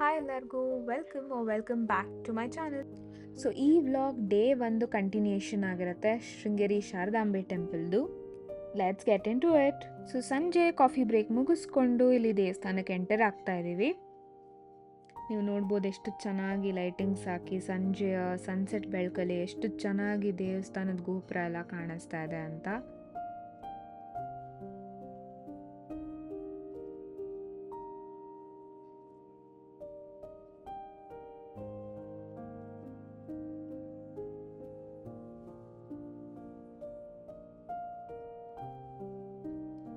Hi ಎಲ್ಲರಿಗೂ welcome welcome back to my channel so ಈ vlog day ಒಂದು continuation ಆಗಿರುತ್ತೆ, Sringeri Sharadambe ಟೆಂಪಲ್ದು let's get into it so ಸಂಜೆ coffee break ಮುಗಿಸ್ಕೊಂಡು ಇಲ್ಲಿ ದೇವಸ್ಥಾನಕ್ಕೆ ಎಂಟರ್ ಆಗ್ತಾ ಇದ್ದೀವಿ ನೀವು ನೋಡ್ಬೋದು ಎಷ್ಟು ಚೆನ್ನಾಗಿ ಲೈಟಿಂಗ್ಸ್ ಹಾಕಿ, ಸಂಜೆಯ ಸನ್ಸೆಟ್ ಬೆಳಕಲ್ಲಿ ಎಷ್ಟು ಚೆನ್ನಾಗಿ ದೇವಸ್ಥಾನದ ಗೋಪುರ ಎಲ್ಲ ಕಾಣಿಸ್ತಾ ಇದೆ ಅಂತ.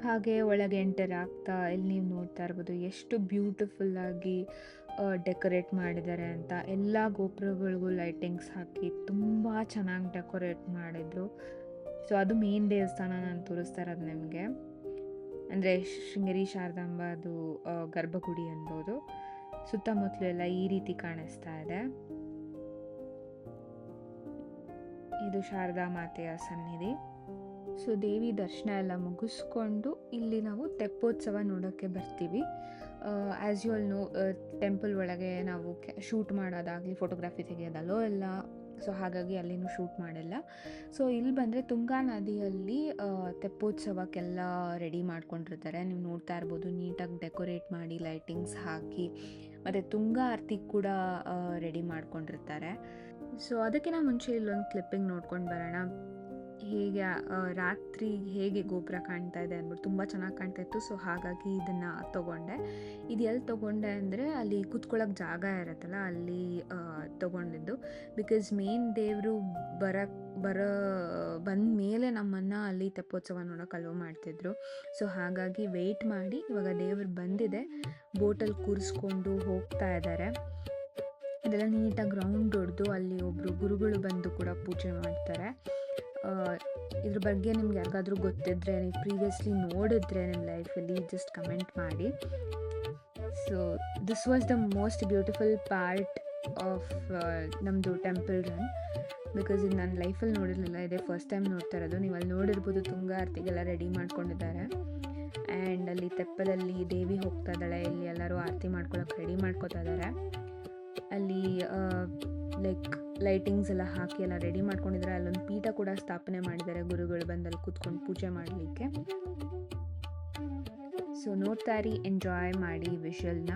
ಹಾಗೆ ಒಳಗೆ ಎಂಟರ್ ಆಗ್ತಾ ಇಲ್ಲಿ ನೀವು ನೋಡ್ತಾ ಇರ್ಬೋದು ಎಷ್ಟು ಬ್ಯೂಟಿಫುಲ್ ಆಗಿ ಡೆಕೋರೇಟ್ ಮಾಡಿದ್ದಾರೆ ಅಂತ. ಎಲ್ಲ ಗೋಪುರಗಳಿಗೂ ಲೈಟಿಂಗ್ಸ್ ಹಾಕಿ ತುಂಬ ಚೆನ್ನಾಗಿ ಡೆಕೋರೇಟ್ ಮಾಡಿದರು. ಸೊ ಅದು ಮೇನ್ ದೇವಸ್ಥಾನ ನಾನು ತೋರಿಸ್ತಾ ಇರೋದು ನಿಮಗೆ. ಅಂದರೆ ಶೃಂಗೇರಿ ಶಾರದಾಂಬ ಅದು ಗರ್ಭಗುಡಿ ಅನ್ಬೋದು. ಸುತ್ತಮುತ್ತಲು ಎಲ್ಲ ಈ ರೀತಿ ಕಾಣಿಸ್ತಾ ಇದೆ. ಇದು ಶಾರದಾ ಮಾತೆಯ ಸನ್ನಿಧಿ. ಸೊ ದೇವಿ ದರ್ಶನ ಎಲ್ಲ ಮುಗಿಸ್ಕೊಂಡು ಇಲ್ಲಿ ನಾವು ತೆಪ್ಪೋತ್ಸವ ನೋಡೋಕ್ಕೆ ಬರ್ತೀವಿ. As you all know temple ಒಳಗೆ ನಾವು ಶೂಟ್ ಮಾಡೋದಾಗಲಿ ಫೋಟೋಗ್ರಫಿ ತೆಗೆಯೋದಲ್ಲೋ ಎಲ್ಲ ಸೊ ಹಾಗಾಗಿ ಅಲ್ಲಿನೂ ಶೂಟ್ ಮಾಡಲ್ಲ. ಸೊ ಇಲ್ಲಿ ಬಂದರೆ ತುಂಗಾ ನದಿಯಲ್ಲಿ ತೆಪ್ಪೋತ್ಸವಕ್ಕೆಲ್ಲ ರೆಡಿ ಮಾಡ್ಕೊಂಡಿರ್ತಾರೆ. ನೀವು ನೋಡ್ತಾ ಇರ್ಬೋದು, ನೀಟಾಗಿ ಡೆಕೋರೇಟ್ ಮಾಡಿ ಲೈಟಿಂಗ್ಸ್ ಹಾಕಿ, ಮತ್ತು ತುಂಗಾ ಆರತಿ ಕೂಡ ರೆಡಿ ಮಾಡ್ಕೊಂಡಿರ್ತಾರೆ. ಸೊ ಅದಕ್ಕಿಂತ ಮುಂಚೆ ಇಲ್ಲೊಂದು ಕ್ಲಿಪ್ಪಿಂಗ್ ನೋಡ್ಕೊಂಡು ಬರೋಣ. ಹೇಗೆ ರಾತ್ರಿ ಹೇಗೆ ಗೋಪುರ ಕಾಣ್ತಾ ಇದೆ ಅಂದ್ಬಿಟ್ಟು ತುಂಬ ಚೆನ್ನಾಗಿ ಕಾಣ್ತಾ ಇತ್ತು. ಸೊ ಹಾಗಾಗಿ ಇದನ್ನು ತೊಗೊಂಡೆ. ಇದು ಎಲ್ಲಿ ತೊಗೊಂಡೆ ಅಂದರೆ ಅಲ್ಲಿ ಕೂತ್ಕೊಳ್ಳೋಕೆ ಜಾಗ ಇರುತ್ತಲ್ಲ, ಅಲ್ಲಿ ತೊಗೊಂಡಿದ್ದು. ಬಿಕಾಸ್ ಮೇನ್ ದೇವರು ಬರ, ಬರೋ, ಬಂದ ಮೇಲೆ ನಮ್ಮನ್ನು ಅಲ್ಲಿ ತೆಪ್ಪೋತ್ಸವ ನೋಡೋಕೆ ಅಲೋ ಮಾಡ್ತಿದ್ರು. ಸೊ ಹಾಗಾಗಿ ವೆಯ್ಟ್ ಮಾಡಿ, ಇವಾಗ ದೇವರು ಬಂದಿದೆ. ಬೋಟಲ್ಲಿ ಕೂರಿಸ್ಕೊಂಡು ಹೋಗ್ತಾ ಇದ್ದಾರೆ ಅದೆಲ್ಲ ನೀಟಾಗಿ ಗ್ರೌಂಡ್ ಹೊಡೆದು ಅಲ್ಲಿ ಒಬ್ಬರು ಗುರುಗಳು ಬಂದು ಕೂಡ ಪೂಜೆ ಮಾಡ್ತಾರೆ. ಇದ್ರ ಬಗ್ಗೆ ನಿಮ್ಗೆ ಯಾರಿಗಾದ್ರೂ ಗೊತ್ತಿದ್ರೆ, ನೀವು ಪ್ರೀವಿಯಸ್ಲಿ ನೋಡಿದ್ರೆ ನಿಮ್ಮ ಲೈಫಲ್ಲಿ ಜಸ್ಟ್ ಕಮೆಂಟ್ ಮಾಡಿ. So this was the most beautiful part of ನಮ್ಮದು ಟೆಂಪಲ್ ರನ್ ಬಿಕಾಸ್ ಇದು ನನ್ನ ಲೈಫಲ್ಲಿ ನೋಡಿರಲಿಲ್ಲ, ಇದೇ ಫಸ್ಟ್ ಟೈಮ್ ನೋಡ್ತಾ ಇರೋದು. ನೀವು ಅಲ್ಲಿ ನೋಡಿರ್ಬೋದು, ತುಂಗ ಆರತಿಗೆಲ್ಲ ರೆಡಿ ಮಾಡ್ಕೊಂಡಿದ್ದಾರೆ. ಆ್ಯಂಡ್ ಅಲ್ಲಿ ತೆಪ್ಪದಲ್ಲಿ ದೇವಿ ಹೋಗ್ತಾ ಇದ್ದಾಳೆ, ಇಲ್ಲಿ ಎಲ್ಲರೂ ಆರತಿ ಮಾಡ್ಕೊಳಕ್ಕೆ ರೆಡಿ ಮಾಡ್ಕೋತಾ ಇದ್ದಾರೆ. ಅಲ್ಲಿ ಲೈಕ್ ಲೈಟಿಂಗ್ಸ್ ಎಲ್ಲ ಹಾಕಿ ಎಲ್ಲ ರೆಡಿ ಮಾಡ್ಕೊಂಡಿದ್ದಾರೆ ಅಲ್ಲೊಂದು ಪೀಠ ಕೂಡ ಸ್ಥಾಪನೆ ಮಾಡಿದ್ದಾರೆ. ಗುರುಗಳು ಬಂದಲ್ಲಿ ಕೂತ್ಕೊಂಡು ಪೂಜೆ ಮಾಡಲಿಕ್ಕೆ. ಸೊ ನೋಡ್ತಾ ಇರಿ ಎಂಜಾಯ್ ಮಾಡಿ ವಿಷಲ್ನ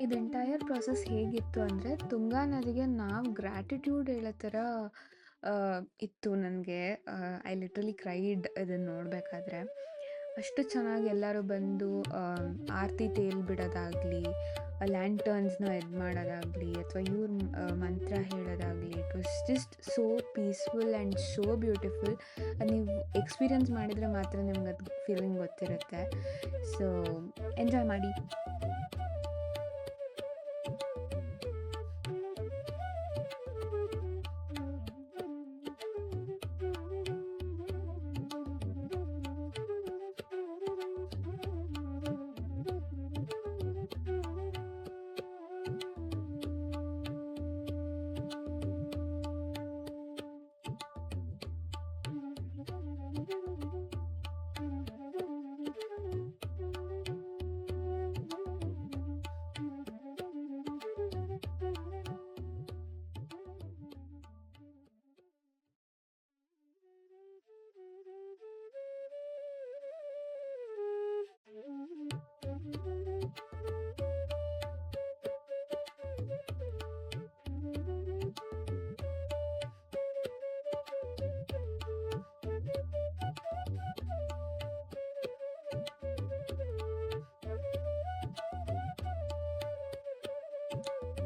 ಇದು ಎಂಟೈರ್ ಪ್ರಾಸೆಸ್ ಹೇಗಿತ್ತು ಅಂದರೆ ತುಂಗಾ ನದಿಗೆ ನಾವು ಗ್ರ್ಯಾಟಿಟ್ಯೂಡ್ ಹೇಳೋ ಥರ ಇತ್ತು ನನಗೆ. ಐ ಲಿಟ್ರಲಿ ಕ್ರೈಡ್ ಇದನ್ನು ನೋಡಬೇಕಾದ್ರೆ. ಅಷ್ಟು ಚೆನ್ನಾಗಿ ಎಲ್ಲರೂ ಬಂದು ಆರತಿ ತೇಲ್ ಬಿಡೋದಾಗಲಿ ಲ್ಯಾಂಟರ್ನ್ಸ್ನ ಇದು ಮಾಡೋದಾಗಲಿ, ಅಥವಾ ಇವ್ರ ಮಂತ್ರ ಹೇಳೋದಾಗಲಿ it was just so peaceful and so beautiful ಅದು ನೀವು ಎಕ್ಸ್ಪೀರಿಯನ್ಸ್ ಮಾಡಿದರೆ ಮಾತ್ರ ನಿಮ್ಗೆ ಅದು ಫೀಲಿಂಗ್ ಗೊತ್ತಿರುತ್ತೆ. ಸೊ ಎಂಜಾಯ್ ಮಾಡಿ.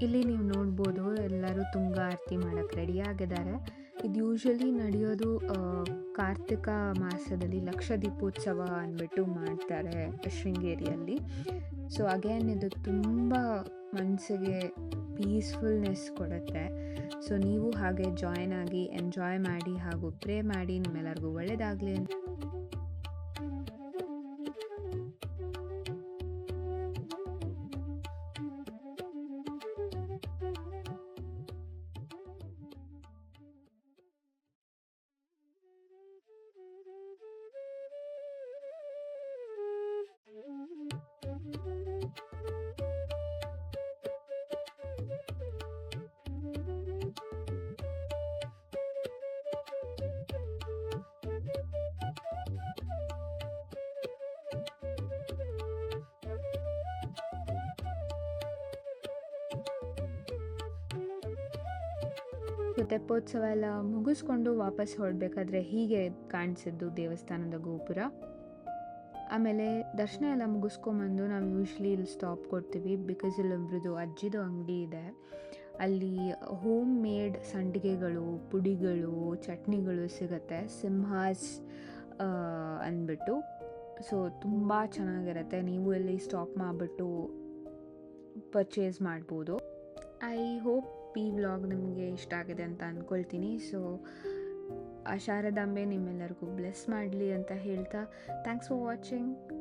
ಇಲ್ಲಿ ನೀವು ನೋಡ್ಬೋದು ಎಲ್ಲರೂ ತುಂಗ ಆರತಿ ಮಾಡೋಕ್ಕೆ ರೆಡಿ ಆಗಿದ್ದಾರೆ. ಇದು ಯೂಶ್ವಲಿ ನಡೆಯೋದು ಕಾರ್ತಿಕ ಮಾಸದಲ್ಲಿ ಲಕ್ಷ ದೀಪೋತ್ಸವ ಅಂದ್ಬಿಟ್ಟು ಮಾಡ್ತಾರೆ ಶೃಂಗೇರಿಯಲ್ಲಿ. ಸೊ ಅಗೇನ್ ಇದು ತುಂಬ ಮನಸ್ಸಿಗೆ ಪೀಸ್ಫುಲ್ನೆಸ್ ಕೊಡುತ್ತೆ. ಸೊ ನೀವು ಹಾಗೆ ಜಾಯ್ನ್ ಆಗಿ ಎಂಜಾಯ್ ಮಾಡಿ ಹಾಗೂ ಪ್ರೇ ಮಾಡಿ ನಿಮ್ಮೆಲ್ಲರಿಗೂ ಒಳ್ಳೆಯದಾಗಲಿ ಅಂತ. ಸೊ ತೆಪ್ಪೋತ್ಸವ ಎಲ್ಲ ಮುಗಿಸ್ಕೊಂಡು ವಾಪಸ್ ಹೊರಡ್ಬೇಕಾದ್ರೆ ಹೀಗೆ ಕಾಣಿಸಿದ್ದು ದೇವಸ್ಥಾನದ ಗೋಪುರ. ಆಮೇಲೆ ದರ್ಶನ ಎಲ್ಲ ಮುಗಿಸ್ಕೊಂಬಂದು ನಾವು ಯೂಶ್ವಲಿ ಇಲ್ಲಿ ಸ್ಟಾಪ್ ಕೊಡ್ತೀವಿ ಬಿಕಾಸ್ ಇಲ್ಲೊಬ್ರದ್ದು ಅಜ್ಜಿದು ಅಂಗಡಿ ಇದೆ. ಅಲ್ಲಿ ಹೋಮ್ ಮೇಡ್ ಸಂಡಿಗೆಗಳು, ಪುಡಿಗಳು, ಚಟ್ನಿಗಳು ಸಿಗುತ್ತೆ, ಸಿಂಹಾಸ್ ಅಂದ್ಬಿಟ್ಟು. ಸೊ ತುಂಬ ಚೆನ್ನಾಗಿರುತ್ತೆ. ನೀವು ಇಲ್ಲಿ ಸ್ಟಾಪ್ ಮಾಡಿಬಿಟ್ಟು ಪರ್ಚೇಸ್ ಮಾಡ್ಬೋದು. ಐ ಹೋಪ್ ಈ ವ್ಲಾಗ್ ನಿಮಗೆ ಇಷ್ಟ ಆಗಿದೆ ಅಂತ ಅಂದ್ಕೊಳ್ತೀನಿ ಸೊ ಆ ನಿಮ್ಮೆಲ್ಲರಿಗೂ ಬ್ಲೆಸ್ ಮಾಡಲಿ ಅಂತ ಹೇಳ್ತಾ ಥ್ಯಾಂಕ್ಸ್ ಫಾರ್ ವಾಚಿಂಗ್